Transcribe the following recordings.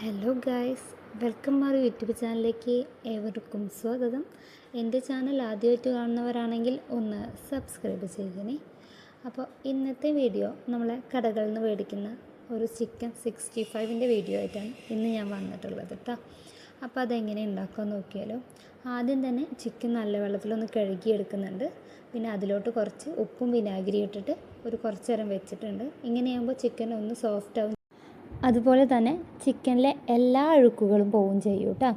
Hello guys welcome മാർ YouTube ചാനലിലേക്ക് ഏവർക്കും സ്വാഗതം. എന്റെ ചാനൽ ആദ്യമായിട്ട് കാണുന്നവരാണെങ്കിൽ ഒന്ന് സബ്സ്ക്രൈബ് ചെയ്യണേ അപ്പോൾ ഇന്നത്തെ വീഡിയോ നമ്മളെ കടകളിൽ നിന്ന് മേടിക്കുന്ന ഒരു ചിക്കൻ സിക്സ്റ്റി ഫൈവിന്റെ വീഡിയോ ആയിട്ടാണ് ഇന്ന് ഞാൻ വന്നിട്ടുള്ളത് കേട്ടോ അപ്പോൾ അതെങ്ങനെ ഉണ്ടാക്കാൻ നോക്കിയാലോ. ആദ്യം തന്നെ ചിക്കൻ നല്ല വെള്ളത്തിലൊന്ന് കഴുകിയെടുക്കുന്നുണ്ട്. പിന്നെ അതിലോട്ട് കുറച്ച് ഉപ്പും വിനാഗിരി ഇട്ടിട്ട് ഒരു കുറച്ച് നേരം വെച്ചിട്ടുണ്ട്. ഇങ്ങനെയാകുമ്പോൾ ചിക്കൻ ഒന്ന് സോഫ്റ്റ് ആവും അതുപോലെ തന്നെ ചിക്കനിലെ എല്ലാ അഴുക്കുകളും പോവും ചെയ്യും കേട്ടോ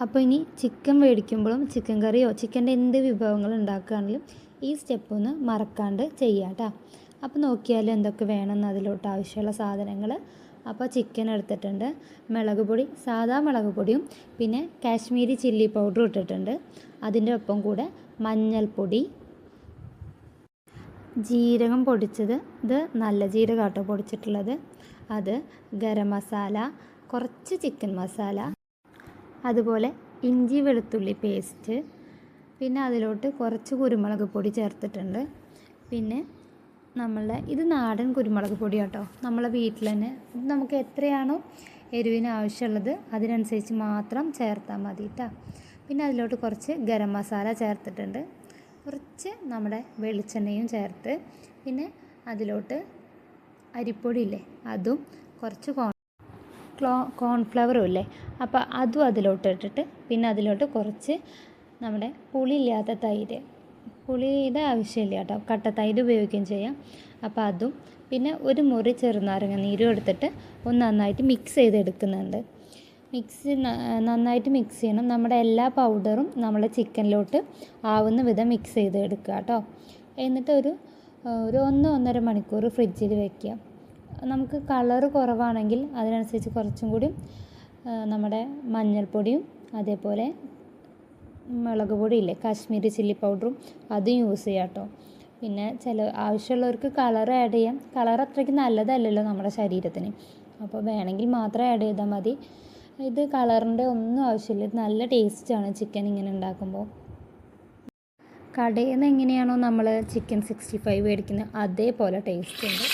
അപ്പോൾ ഇനി ചിക്കൻ മേടിക്കുമ്പോഴും ചിക്കൻ കറിയോ ചിക്കന്റെ എന്ത് വിഭവങ്ങൾ ഉണ്ടാക്കുകയാണെങ്കിലും ഈ സ്റ്റെപ്പ് ഒന്ന് മറക്കാണ്ട് ചെയ്യാം കേട്ടോ അപ്പോൾ നോക്കിയാൽ എന്തൊക്കെ വേണമെന്ന് അതിലോട്ട് ആവശ്യമുള്ള സാധനങ്ങൾ അപ്പോൾ ചിക്കൻ എടുത്തിട്ടുണ്ട് മുളക് പൊടി സാധാ മുളക് പൊടിയും പിന്നെ കാശ്മീരി ചില്ലി പൗഡറും ഇട്ടിട്ടുണ്ട്. അതിന്റെ ഒപ്പം കൂടെ മഞ്ഞൾപ്പൊടി ജീരകം പൊടിച്ചത് ഇത് നല്ല ജീരകം കേട്ടോ പൊടിച്ചിട്ടുള്ളത്. അത് ഗരം മസാല കുറച്ച് ചിക്കൻ മസാല അതുപോലെ ഇഞ്ചി വെളുത്തുള്ളി പേസ്റ്റ് പിന്നെ അതിലോട്ട് കുറച്ച് കുരുമുളക് പൊടി ചേർത്തിട്ടുണ്ട്. പിന്നെ നമ്മളുടെ ഇത് നാടൻ കുരുമുളക് പൊടി കേട്ടോ നമ്മളെ വീട്ടിൽ തന്നെ നമുക്ക് എത്രയാണോ എരിവിന് ആവശ്യമുള്ളത് അതിനനുസരിച്ച് മാത്രം ചേർത്താൽ മതി കേട്ടോ പിന്നെ അതിലോട്ട് കുറച്ച് ഗരം മസാല ചേർത്തിട്ടുണ്ട്. കുറച്ച് നമ്മുടെ വെളിച്ചെണ്ണയും ചേർത്ത് പിന്നെ അതിലോട്ട് അരിപ്പൊടി ഇല്ലേ അതും കുറച്ച് കോൺ ക്ലോ കോൺഫ്ലവറും ഇല്ലേ? അപ്പോൾ അതും അതിലോട്ട് ഇട്ടിട്ട് പിന്നെ അതിലോട്ട് കുറച്ച് നമ്മുടെ പുളിയില്ലാത്ത തൈര്. പുളിയുടെ ആവശ്യമില്ല കേട്ടോ. കട്ട തൈര് ഉപയോഗിക്കുകയും ചെയ്യാം. അപ്പോൾ അതും പിന്നെ ഒരു മുറി ചെറുനാരങ്ങ നീരും എടുത്തിട്ട് ഒന്ന് നന്നായിട്ട് മിക്സ് ചെയ്തെടുക്കുന്നുണ്ട്. മിക്സ് നന്നായിട്ട് മിക്സ് ചെയ്യണം. നമ്മുടെ എല്ലാ പൗഡറും നമ്മുടെ ചിക്കനിലോട്ട് ആവുന്ന വിധം മിക്സ് ചെയ്ത് എടുക്കുക കേട്ടോ. എന്നിട്ട് ഒരു ഒന്ന് ഒന്നര മണിക്കൂർ ഫ്രിഡ്ജിൽ വെക്കുക. നമുക്ക് കളറ് കുറവാണെങ്കിൽ അതിനനുസരിച്ച് കുറച്ചും കൂടി നമ്മുടെ മഞ്ഞൾപ്പൊടിയും അതേപോലെ മുളക് പൊടിയില്ലേ കാശ്മീരി ചില്ലി പൗഡറും അതും യൂസ് ചെയ്യാം കേട്ടോ. പിന്നെ ചില ആവശ്യമുള്ളവർക്ക് കളർ ആഡ് ചെയ്യാം. കളർ അത്രയ്ക്ക് നല്ലതല്ലല്ലോ നമ്മുടെ ശരീരത്തിന്. അപ്പോൾ വേണമെങ്കിൽ മാത്രം ആഡ് ചെയ്താൽ മതി. ഇത് കളറിന്റെ ഒന്നും ആവശ്യമില്ല. നല്ല ടേസ്റ്റാണ് ചിക്കൻ ഇങ്ങനെ ഉണ്ടാക്കുമ്പോൾ. കടയിൽ നിന്ന് എങ്ങനെയാണോ നമ്മൾ ചിക്കൻ സിക്സ്റ്റി ഫൈവ് മേടിക്കുന്നത് അതേപോലെ ടേസ്റ്റ് ഉണ്ട്.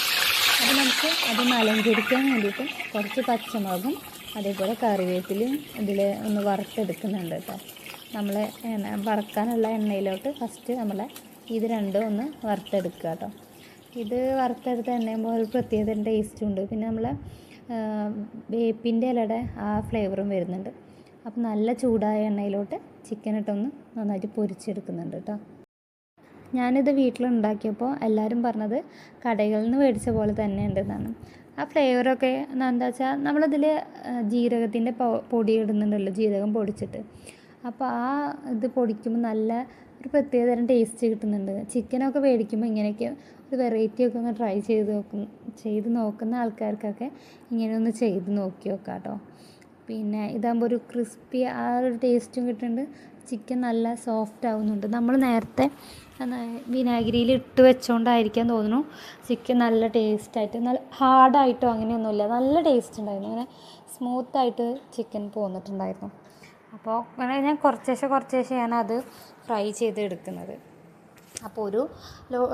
അത് നമുക്ക് അതൊന്ന് അലങ്കരിക്കാൻ വേണ്ടിയിട്ട് കുറച്ച് പച്ചമുളകും അതേപോലെ കറിവേപ്പിലും ഇതിൽ ഒന്ന് വറുത്തെടുക്കുന്നുണ്ട് കേട്ടോ. നമ്മൾ വറുക്കാനുള്ള എണ്ണയിലോട്ട് ഫസ്റ്റ് നമ്മൾ ഇത് രണ്ടും ഒന്ന് വറുത്തെടുക്കുക കേട്ടോ. ഇത് വറുത്തെടുത്ത എണ്ണയുമ്പോൾ ഒരു പ്രത്യേക ടേസ്റ്റും ഉണ്ട്. പിന്നെ നമ്മൾ വേപ്പിന്റെ ഇലയുടെ ആ ഫ്ലേവറും വരുന്നുണ്ട്. അപ്പം നല്ല ചൂടായ എണ്ണയിലോട്ട് ചിക്കൻ ഇട്ടൊന്ന് നന്നായിട്ട് പൊരിച്ചെടുക്കുന്നുണ്ട് കേട്ടോ. ഞാനിത് വീട്ടിലുണ്ടാക്കിയപ്പോൾ എല്ലാവരും പറഞ്ഞത് കടകളിൽ നിന്ന് മേടിച്ച പോലെ തന്നെ ഉണ്ടെന്നാണ്. ആ ഫ്ലേവറൊക്കെ എന്താ വെച്ചാൽ നമ്മളതിൽ ജീരകത്തിന്റെ പൊടി ഇടുന്നുണ്ടല്ലോ ജീരകം പൊടിച്ചിട്ട്. അപ്പോൾ ആ ഇത് പൊടിക്കുമ്പോൾ നല്ല ഒരു പ്രത്യേകതരം ടേസ്റ്റ് കിട്ടുന്നുണ്ട്. ചിക്കനൊക്കെ മേടിക്കുമ്പോൾ ഇങ്ങനെയൊക്കെ ഒരു വെറൈറ്റി ഒക്കെ ഒന്ന് ട്രൈ ചെയ്ത് നോക്കും ചെയ്ത് നോക്കുന്ന ആൾക്കാർക്കൊക്കെ ഇങ്ങനെ ഒന്ന് ചെയ്ത് നോക്കി നോക്കാം കേട്ടോ. പിന്നെ ഇതാകുമ്പോൾ ഒരു ക്രിസ്പി ആ ഒരു ടേസ്റ്റും കിട്ടുന്നുണ്ട് ചിക്കൻ നല്ല സോഫ്റ്റ് ആവുന്നുണ്ട്. നമ്മൾ നേരത്തെ വിനാഗിരിയിൽ ഇട്ട് വെച്ചുകൊണ്ടായിരിക്കാൻ തോന്നുന്നു. ചിക്കൻ നല്ല ടേസ്റ്റായിട്ട് നല്ല ഹാർഡായിട്ടോ അങ്ങനെയൊന്നുമില്ല. നല്ല ടേസ്റ്റ് ഉണ്ടായിരുന്നു. അങ്ങനെ സ്മൂത്തായിട്ട് ചിക്കൻ പോന്നിട്ടുണ്ടായിരുന്നു. അപ്പോൾ അങ്ങനെ ഞാൻ കുറച്ചേശ്ശെ കുറച്ചേശ്ശെ അത് ഫ്രൈ ചെയ്ത് എടുക്കുന്നത്. അപ്പോൾ ഒരു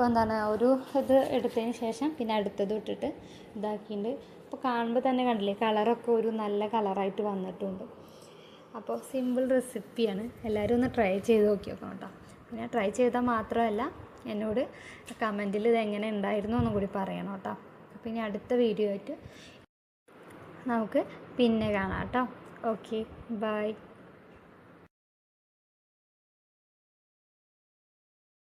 എന്താണ് ഒരു ഇത് എടുത്തതിന് ശേഷം പിന്നെ അടുത്തത് ഇട്ടിട്ട് ഇതാക്കിയിട്ട് ഇപ്പോൾ കാണുമ്പോൾ തന്നെ കണ്ടില്ലേ? കളറൊക്കെ ഒരു നല്ല കളറായിട്ട് വന്നിട്ടുണ്ട്. അപ്പോൾ സിമ്പിൾ റെസിപ്പിയാണ്. എല്ലാവരും ഒന്ന് ട്രൈ ചെയ്ത് നോക്കി നോക്കണം കേട്ടോ. പിന്നെ ട്രൈ ചെയ്താൽ മാത്രമല്ല എന്നോട് കമന്റിൽ എങ്ങനെ ഉണ്ടായിരുന്നു എന്നും കൂടി പറയണം കേട്ടോ. അപ്പോൾ ഇനി അടുത്ത വീഡിയോ ആയിട്ട് നമുക്ക് പിന്നെ കാണാം കേട്ടോ. Okay bye.